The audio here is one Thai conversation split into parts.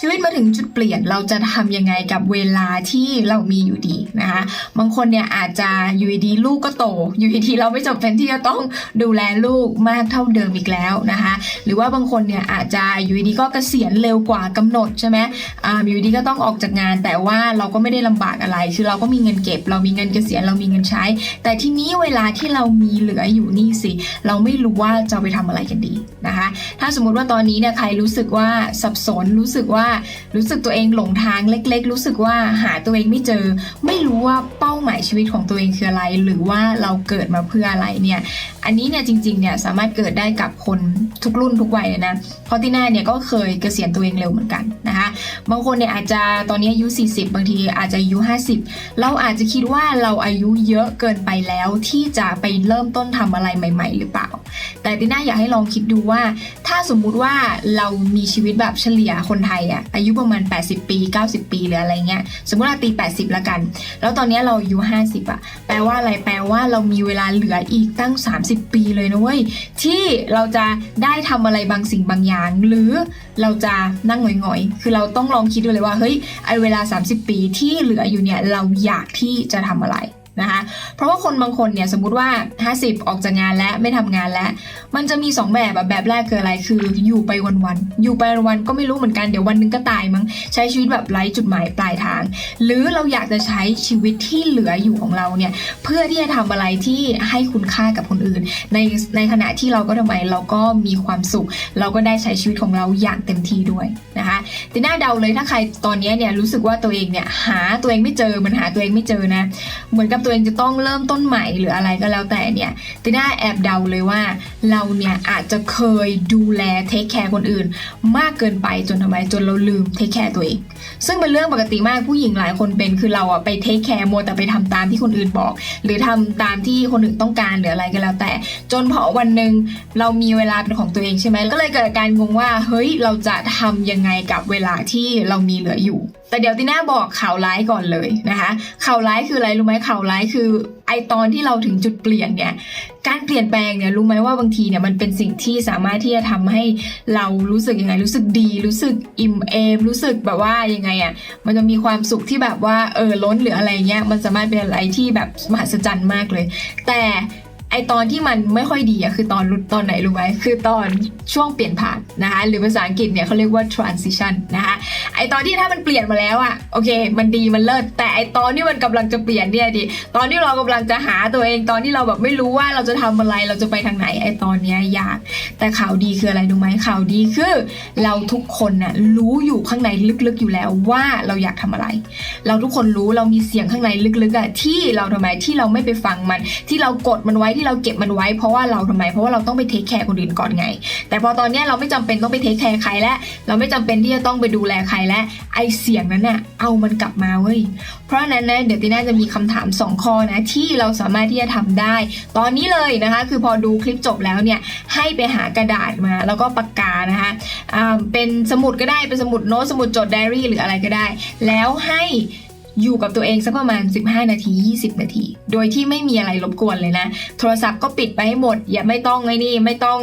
ชีวิตมาถึงจุดเปลี่ยนเราจะทำยังไงกับเวลาที่เรามีอยู่ดีนะคะบางคนเนี่ยอาจจะอยู่ดีลูกก็โต อยู่ดีเราไม่จำเป็นที่จะต้องดูแลลูกมากเท่าเดิมอีกแล้วนะคะหรือว่าบางคนเนี่ยอาจจะอยู่ดีก็เกษียณเร็วกว่ากำหนดใช่ไหมอ่าอยู่ดีก็ต้องออกจากงาน แต่ว่าเราก็ไม่ได้ลำบากอะไรคือเราก็มีเงินเก็บ เรามีเงินเกษียณเรามีเงินใช้ แต่ทีนี้เวลาที่เรามีเหลืออยู่นี่สิ เราไม่รู้ว่าจะไปทำอะไรกันดีนะคะ ถ้าสมมุติว่าตอนนี้เนี่ยใครรู้สึกว่าสับสนรู้สึกว่ารู้สึกตัวเองหลงทางเล็ก ๆ รู้สึกว่าหาตัวเองไม่เจอ ไม่รู้ว่าเป้าหมายชีวิตของตัวเองคืออะไร หรือว่าเราเกิดมาเพื่ออะไรเนี่ย อันนี้เนี่ยจริงๆเนี่ยสามารถเกิดได้กับคนทุกรุ่นทุกวัยเลยนะเพราะที่หน้าเนี่ยก็เคยเกษียณตัวเองเร็วเหมือนกันนะคะบางคนเนี่ยอาจจะตอนนี้อายุ 40 บางทีอาจจะอายุ 50 เราอาจจะคิดว่าเราอายุเยอะเกินไปแล้วที่จะไปเริ่มต้นทำอะไรใหม่ ๆ หรือเปล่า แต่ติน่าอยากให้ลองคิดดูว่า ถ้าสมมุติว่าเรามีชีวิตแบบเฉลี่ยคนไทยอะอายุประมาณ 80 ปี 90 ปีหรืออะไรเงี้ยสมมติเราตี 80ละกัน แล้วตอนนี้เราอายุ 50อะแปลว่าอะไรแปลว่าเรามีเวลาเหลืออีกตั้ง 30 ปีเลยนะเว้ยที่เราจะได้ทำอะไรบางสิ่งบางอย่าง หรือเราจะนั่งหงอยๆคือเราต้องลองคิดดูเลยว่าเฮ้ยไอเวลา 30 ปีที่เหลืออยู่เนี่ยเราอยากที่จะทำอะไร นะคะเพราะว่าคนบางคนเนี่ยสมมติว่า 50 ออกจากงานแล้วไม่ทำงานแล้ว มันจะมี 2 แบบแบบแรกคืออะไรคืออยู่ไปวันๆอยู่ไปวันๆก็ไม่รู้เหมือนกันเดี๋ยววันหนึงก็ตายมั้งใช้ชีวิตแบบไร้จุดหมายปลายทาง หรือเราอยากจะใช้ชีวิตที่เหลืออยู่ของเราเนี่ยเพื่อที่จะทำอะไรที่ให้คุณค่ากับคนอื่น ในในขณะที่เราก็ทำไมเราก็มีความสุข เราก็ได้ใช้ชีวิตของเราอย่างเต็มที่ด้วยนะคะแต่น่าเดาเลยถ้าใครตอนนี้เนี่ยรู้สึกว่าตัวเองเนี่ยหาตัวเองไม่เจอมันหาตัวเองไม่เจอนะเหมือนกับตัวเองจะต้องเริ่มต้นใหม่หรืออะไรก็แล้วแต่เนี่ยติน่าแอบเดาเลยว่า เราเนี่ยอาจจะเคยดูแลเทคแคร์คนอื่น มากเกินไปจนทำไมจนเราลืมเทคแคร์ตัวเอง ซึ่งเป็นเรื่องปกติมากผู้หญิงหลายคนเป็นคือเราอะไปเทคแคร์มัวแต่ไปทำตามที่คนอื่นบอก หรือทำตามที่คนอื่นต้องการหรืออะไรก็แล้วแต่ จนพอวันหนึ่งเรามีเวลาเป็นของตัวเองใช่ไหมก็เลยเกิดการงงว่าเฮ้ยเราจะทำยังไงกับเวลาที่เรามีเหลืออยู่ แต่เดี๋ยวติน่าบอกข่าวร้ายก่อนเลยนะคะข่าวร้ายคืออะไรรู้ไหมข่าวร้ายคือไอตอนที่เราถึงจุดเปลี่ยนเนี่ยการเปลี่ยนแปลงเนี่ยรู้ไหมว่าบางทีเนี่ยมันเป็นสิ่งที่สามารถที่จะทำให้เรารู้สึกยังไงรู้สึกดี รู้สึกอิ่มเอมรู้สึกแบบว่ายังไงอะ่ะมันจะมีความสุขที่แบบว่าเออล้นหรืออะไรเงี้ยมันสามารถเป็นอะไรที่แบบมหัศจรรย์มากเลย แต่ ไอตอนที่มันไม่ค่อยดีอะคือตอนตอนไหนรู้ไหมคือตอนช่วงเปลี่ยนผ่านนะคะหรือภาษาอังกฤษเนี่ยเขาเรียกว่า transition นะคะไอตอนที่ถ้ามันเปลี่ยนมาแล้วอะโอเค มันดีมันเลิศแต่ไอตอนที่มันกำลังจะเปลี่ยนเนี่ยดิตอนที่เรากำลังจะหาตัวเองตอนที่เราแบบไม่รู้ว่าเราจะทำอะไรเราจะไปทางไหนไอตอนเนี้ยยาก แต่ข่าวดีคืออะไรรู้ไหมข่าวดีคือ เราทุกคนน่ะรู้อยู่ข้างในลึกๆอยู่แล้วว่าเราอยากทำอะไร เราทุกคนรู้เรามีเสียงข้างในลึกๆอะที่เราทำไมที่เราไม่ไปฟังมัน ที่เรากดมันไว้ที่เราเก็บมันไว้เพราะว่าเราทำไม เพราะว่าเราต้องไปเทคแคร์คนอื่นก่อนไง แต่พอตอนนี้เราไม่จำเป็นต้องไปเทคแคร์ใครแล้วเราไม่จำเป็นที่จะต้องไปดูแลใครแล้วไอเสียงนั้นน่ะเอามันกลับมาเว้ยเพราะนั้นนะเดี๋ยวตีน่าจะมีคำถาม 2 ข้อนะที่เราสามารถที่จะทำได้ ตอนนี้เลยนะคะ คือพอดูคลิปจบแล้วเนี่ยให้ไปหากระดาษมา แล้วก็ปากกานะคะอ่าเป็นสมุดก็ได้เป็นสมุดโน้ตสมุดจดไดอารี่หรืออะไรก็ได้ แล้วให้ อยู่กับตัวเองสักประมาณ 15 นาที 20 นาที โดยที่ไม่มีอะไรรบกวนเลยนะ โทรศัพท์ก็ปิดไปให้หมด อย่าไม่ต้องไอ้นี่ไม่ต้อง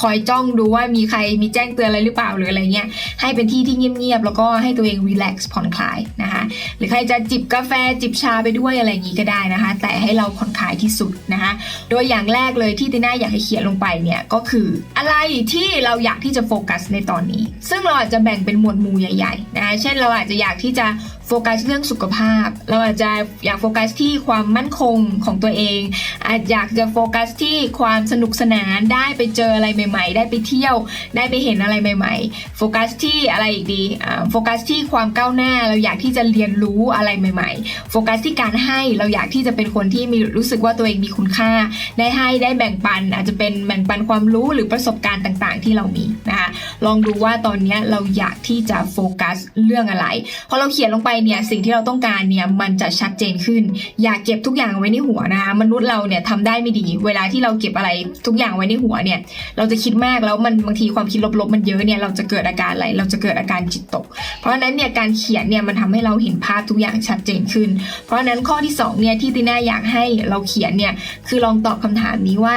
คอยจ้องดูว่ามีใครมีแจ้งเตือนอะไรหรือเปล่าหรืออะไรเงี้ยให้เป็นที่ที่เงียบๆแล้วก็ให้ตัวเองรีแลกซ์ผ่อนคลายนะคะ หรือใครจะจิบกาแฟจิบชาไปด้วยอะไรอย่างนี้ก็ได้นะคะ แต่ให้เราผ่อนคลายที่สุดนะคะ โดยอย่างแรกเลยที่ติน่าอยากให้เขียนลงไปเนี่ยก็คืออะไรที่เราอยากที่จะโฟกัสในตอนนี้ ซึ่งเราอาจจะแบ่งเป็นหมวดหมู่ใหญ่ๆนะคะเช่นเราอาจจะอยากที่จะ ฟกัสเรื่องสุขภาพ เราอาจจะอยากโฟกัสที่ความมั่นคงของตัวเอง อาจอยากจะโฟกัสที่ความสนุกสนานได้ไปเจออะไรใหม่ ๆ ได้ไปเที่ยว ได้ไปเห็นอะไรใหม่ ๆ โฟกัสที่อะไรอีกดีโฟกัสที่ความก้าวหน้า เราอยากที่จะเรียนรู้อะไรใหม่ ๆ โฟกัสที่การให้เราอยากที่จะเป็นคนที่มีรู้สึกว่าตัวเองมีคุณค่า ได้ให้ได้แบ่งปัน อาจจะเป็นแบ่งปันความรู้หรือประสบการณ์ต่าง ๆ ที่เรามีนะคะ ลองดูว่าตอนนี้เราอยากที่จะโฟกัสเรื่องอะไรพอเราเขียนลงไปเนี่ยสิ่งที่เราต้องการเนี่ยมันจะชัดเจนขึ้น อย่าเก็บทุกอย่างไว้ในหัวนะคะมนุษย์เราเนี่ยทำได้ไม่ดี เวลาที่เราเก็บอะไรทุกอย่างไว้ในหัวเนี่ย เราจะคิดมากแล้วมันบางทีความคิดลบๆมันเยอะเนี่ยเราจะเกิดอาการอะไรเราจะเกิดอาการจิตตก เพราะฉะนั้นเนี่ยการเขียนเนี่ยมันทำให้เราเห็นภาพทุกอย่างชัดเจนขึ้น เพราะฉะนั้นข้อที่สองเนี่ยที่ติน่าอยากให้เราเขียนเนี่ยคือลองตอบคำถามนี้ว่า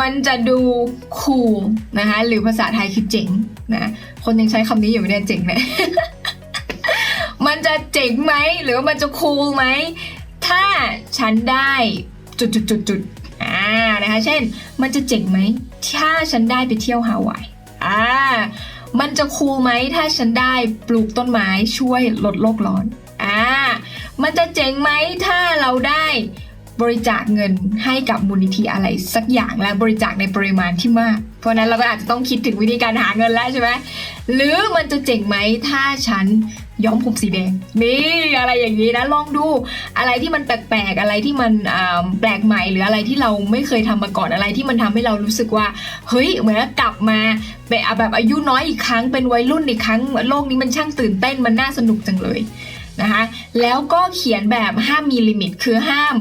มันจะดูคูลนะคะหรือภาษาไทยคือเจ๋งนะคนยังใช้คำนี้อยู่เนี่ยเจ๋งเลยมันจะเจ๋งไหมหรือว่ามันจะคูลไหมถ้าฉันได้จุดจุดจุดจุดอ่านะคะเช่น มันจะเจ๋งไหมถ้าฉันได้ไปเที่ยวฮาวายอ่ามันจะคูลไหมถ้าฉันได้ปลูกต้นไม้ช่วยลดโลกร้อนอ่ามันจะเจ๋งไหมถ้าเราได้ บริจาคเงินให้กับมูลนิธิอะไรสักอย่างและบริจาคในปริมาณที่มาก เพราะนั้นเราก็อาจจะต้องคิดถึงวิธีการหาเงินแล้วใช่ไหมหรือมันจะเจ๋งไหมถ้าฉันย้อมผมสีแดงนี่อะไรอย่างนี้นะลองดูอะไรที่มันแปลกๆอะไรที่มันแปลกใหม่ หรืออะไรที่เราไม่เคยทำมาก่อนอะไรที่มันทำให้เรารู้สึกว่าเฮ้ยเหมือนกลับมาแบบอายุน้อยอีกครั้งเป็นวัยรุ่นอีกครั้งโลกนี้มันช่างตื่นเต้นมันน่าสนุกจังเลยนะคะแล้วก็เขียนแบบห้ามมีลิมิตคือห้าม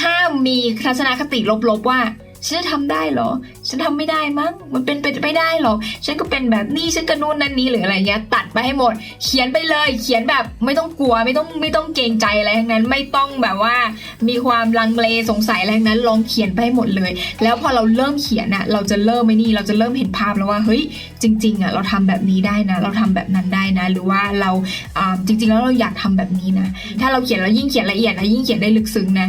ห้ามมีทัศนคติลบๆว่าฉันจะทำได้เหรอ ฉันทำไม่ได้มั้ง มันเป็นไปไม่ได้หรอก ฉันก็เป็นแบบนี้ ฉันก็นู่นนั่นนี้หรืออะไรเงี้ย ตัดไปให้หมด เขียนไปเลย เขียนแบบไม่ต้องกลัว ไม่ต้องไม่ต้องเกรงใจอะไรทั้งนั้น ไม่ต้องแบบว่า มีความลังเลสงสัยอะไรทั้งนั้น ลองเขียนไปให้หมดเลย แล้วพอเราเริ่มเขียนอะเราจะเริ่มไม่นี่ เราจะเริ่มเห็นภาพแล้วว่า เฮ้ย จริงๆอะเราทำแบบนี้ได้นะ เราทำแบบนั้นได้นะ หรือว่าเราอ่าจริง ๆ แล้วเราอยากทำแบบนี้นะ ถ้าเราเขียนแล้วยิ่งเขียนละเอียดนะยิ่งเขียนได้ลึกซึ้งนะ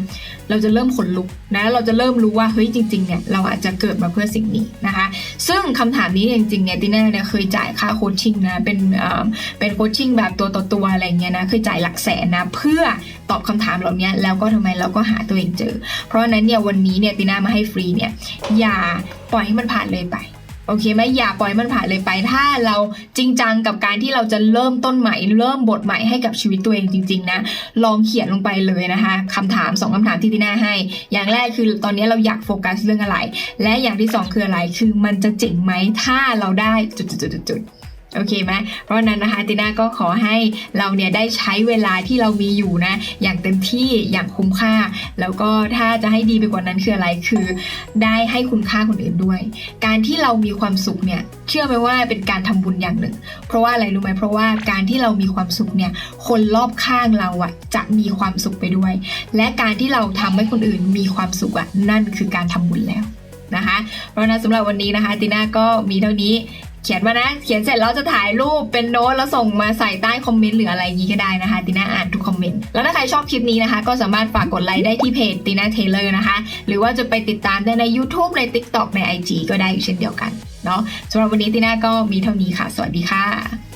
เราจะเริ่มขนลุกนะ เราจะเริ่มรู้ว่า เฮ้ย จริงๆ เนี่ย เราอาจจะเกิดมาเพื่อสิ่งนี้นะคะ ซึ่งคำถามนี้จริงๆเนี่ยติน่าเนี่ยเคยจ่ายค่าโคชชิ่งนะเป็นเอ่อเป็นโคชชิ่งแบบตัวต่อตัวอะไรเงี้ยนะเคยจ่ายหลักแสนนะเพื่อตอบคำถามเหล่านี้แล้วก็ทำไมเราก็หาตัวเองเจอ เพราะฉะนั้นเนี่ยวันนี้เนี่ยติน่ามาให้ฟรีเนี่ยอย่าปล่อยให้มันผ่านเลยไป โอเคไหมอย่าปล่อยมันผ่านเลยไป ถ้าเราจริงจังกับการที่เราจะเริ่มต้นใหม่ เริ่มบทใหม่ให้กับชีวิตตัวเองจริง ๆ นะ ลองเขียนลงไปเลยนะคะคำถามสองคำถามที่ติน่าให้ อย่างแรกคือตอนนี้เราอยากโฟกัสเรื่องอะไร และอย่างที่สองคืออะไรคือมันจะเจ๋งไหมถ้าเราได้จุดๆๆ โอเคไหมเพราะนั้นนะคะติน่าก็ขอให้เราเนี่ยได้ใช้เวลาที่เรามีอยู่นะ อย่างเต็มที่อย่างคุ้มค่า แล้วก็ถ้าจะให้ดีไปกว่านั้นคืออะไรคือ ได้ให้คุณค่าคนอื่นด้วย การที่เรามีความสุขเนี่ยเชื่อไหมว่าเป็นการทำบุญอย่างหนึ่ง เพราะว่าอะไรรู้ไหมเพราะว่าการที่เรามีความสุขเนี่ยคนรอบข้างเราอะจะมีความสุขไปด้วย และการที่เราทำให้คนอื่นมีความสุขอะนั่นคือการทำบุญแล้วนะคะ เพราะฉะนั้นสำหรับวันนี้นะคะติน่าก็มีเท่านี้ เขียนมานะ เขียนเสร็จแล้วจะถ่ายรูปเป็นโน้ตแล้วส่งมาใส่ใต้คอมเมนต์หรืออะไรยี้ก็ได้นะคะติน่าอ่านทุกคอมเมนต์ แล้วถ้าใครชอบคลิปนี้นะคะ ก็สามารถฝากกดไลค์ได้ที่เพจติน่าเทเลอร์นะคะ หรือว่าจะไปติดตามได้ใน YouTube ใน TikTok ใน IG ก็ได้อยู่เช่นเดียวกันเนาะสำหรับวันนี้ติน่าก็มีเท่านี้ค่ะ สวัสดีค่ะ